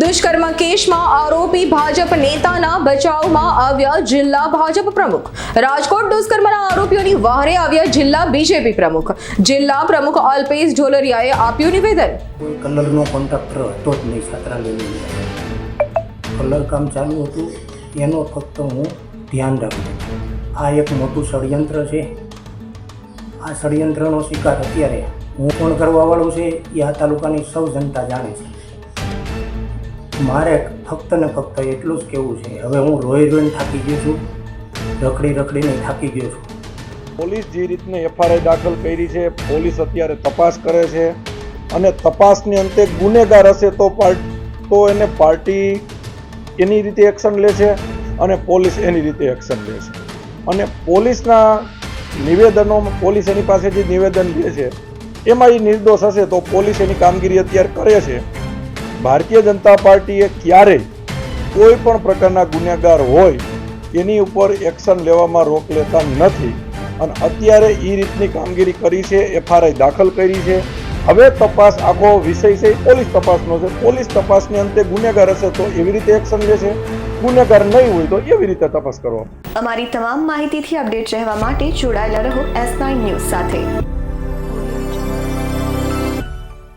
દુષ્કર્મ કેસમાં આરોપી ભાજપ નેતાના બચાવમાં આવ્યા જિલ્લા ભાજપ પ્રમુખ. રાજકોટ દુષ્કર્મના આરોપીઓની વહારે આવ્યા જિલ્લા બીજેપી પ્રમુખ. જિલ્લા પ્રમુખ અલ્પેશ ઢોલરિયાએ આપ્યું નિવેદન. કલરનો કોન્ટ્રાક્ટર હતો જ નહીં, છાત્રાલયની કલર કામ ચાલુ હતું, એનો ફક્ત હું ધ્યાન રાખું. આ એક મોટું ષડયંત્ર છે. આ ષડયંત્રનો શિકાર અત્યારે હું કોણ કરવાવાળો છે. એ આ તાલુકાની સૌ જનતા જાણે છે. મારે ફક્ત ને ફક્ત એટલું જ કહેવું છે. હવે હું રોઈ રોઈને થાકી ગયો છું. રખડી રખડીને થાકી ગયો છું. પોલીસ જે રીતને એફઆરઆઈ દાખલ કરી છે, પોલીસ અત્યારે તપાસ કરે છે અને તપાસની અંતે ગુનેગાર હશે તો તો એને પાર્ટી એની રીતે એક્શન લે છે અને પોલીસ એની રીતે એક્શન લે છે. અને પોલીસના નિવેદનોમાં પોલીસ એની પાસેથી નિવેદન લે છે, એમાં એ નિર્દોષ હશે તો પોલીસ એની કામગીરી અત્યારે કરે છે. ભારતીય જનતા પાર્ટીએ ક્યારેય કોઈ પણ પ્રકારના ગુનેગાર હોય, એની ઉપર એક્શન લેવામાં રોક લેતા નથી. અને અત્યારે એ રીતની કામગીરી કરી છે, એફઆરઆઈ દાખલ કરી છે. હવે તપાસ આખો વિષય છે, પોલીસ તપાસનો છે. પોલીસ તપાસની અંતે ગુનેગાર હશે તો એવી રીતે એક્શન લેશે. ગુનેગાર નહીં હોય તો એવી રીતે તપાસ કરો અમારી તમામ માહિતીથી અપડેટ રહેવા માટે જોડાયેલા રહો એસ નાઇન ન્યૂઝ સાથે.